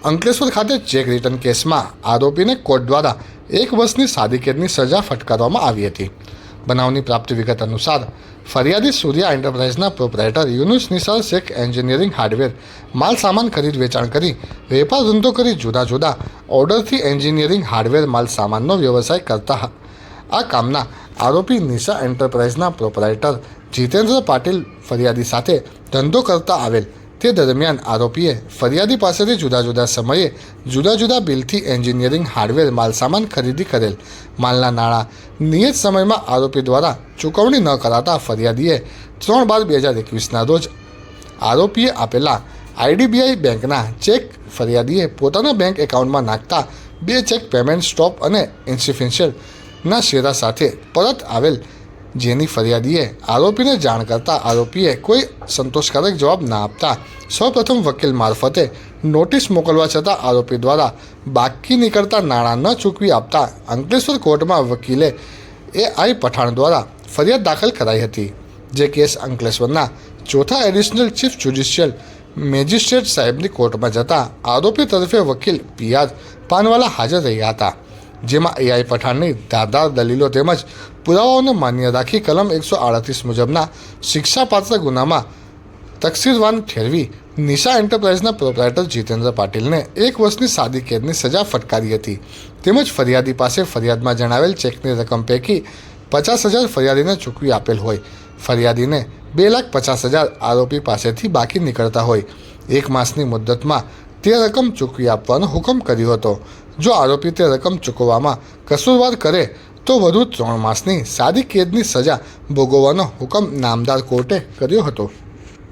અંકલેશ્વર ખાતે cheque return કેસમાં આરોપીને કોર્ટ દ્વારા એક વર્ષની સાદી કેદની સજા ફટકારવામાં આવી હતી. બનાવની પ્રાપ્ત વિગત અનુસાર, ફરિયાદી Surya એન્ટરપ્રાઇઝના proprietor Yunus Nisar Shaikh engineering hardware, માલ સામાન ખરીદ વેચાણ કરી, વેપાર ધંધો કરી જુદા જુદા ઓર્ડરથી એન્જિનિયરિંગ હાર્ડવેર માલ સામાનનો વ્યવસાય કરતા આ કામના આરોપી નિશા એન્ટરપ્રાઇઝના પ્રોપરાઇટર જીતેન્દ્ર પાટીલ ફરિયાદી સાથે ધંધો કરતા આવેલ તે દરમિયાન આરોપીએ ફરિયાદી પાસેથી જુદા જુદા સમયે જુદા જુદા બિલથી એન્જિનિયરિંગ હાર્ડવેર માલસામાન ખરીદી કરેલ. માલના નાણાં નિયત સમયમાં આરોપી દ્વારા ચૂકવણી ન કરાતા ફરિયાદીએ ત્રણ બાર બે હજાર એકવીસના રોજ આરોપીએ આપેલા આઈડીબીઆઈ બેંકના ચેક ફરિયાદીએ પોતાના બેંક એકાઉન્ટમાં નાખતા બે ચેક પેમેન્ટ સ્ટોપ અને ઇન્સિફિન્શિયલના શેરા સાથે પરત આવેલ જેની ફરિયાદીએ આરોપીને જાણ કરતા આરોપીએ કોઈ સંતોષકારક જવાબ ના આપતા સૌપ્રથમ વકીલ મારફતે નોટિસ મોકલવા છતાં આરોપી દ્વારા બાકી નીકળતા નાણાં ન ચૂકવી આપતા અંકલેશ્વર કોર્ટમાં વકીલે એ આઈ પઠાણ દ્વારા ફરિયાદ દાખલ કરાઈ હતી. જે કેસ અંકલેશ્વરના ચોથા એડિશનલ ચીફ જ્યુડિશિયલ મેજિસ્ટ્રેટ સાહેબની કોર્ટમાં જતા આરોપી તરફે વકીલ પીઆર પાનવાલા હાજર રહ્યા હતા. જેમાં એઆઈ પઠાણની ધારદાર દલીલો તેમજ પુરાવાઓને માન્ય રાખી કલમ એકસો આડત્રીસ મુજબના શિક્ષાપાત્ર ગુનામાં તકસીરવાન ઠેરવી નિશા એન્ટરપ્રાઇઝના પ્રોપરાઇટર જીતેન્દ્ર પાટીલને એક વર્ષની સાદી કેદની સજા ફટકારી હતી. તેમજ ફરિયાદી પાસે ફરિયાદમાં જણાવેલ ચેકની રકમ પૈકી પચાસ હજાર ફરિયાદીને ચૂકવી આપેલ હોય. ફરિયાદીને બે લાખ પચાસ હજાર આરોપી પાસેથી બાકી નીકળતા હોય. એક માસની મુદ્દતમાં તે રકમ ચૂકવી આપવાનો હુકમ કર્યો હતો. જો આરોપી તે રકમ ચૂકવવામાં કસૂરવાર કરે, તો વધુ ત્રણ માસની સાદી કેદની સજા ભોગવવાનો હુકમ નામદાર કોર્ટે કર્યો હતો.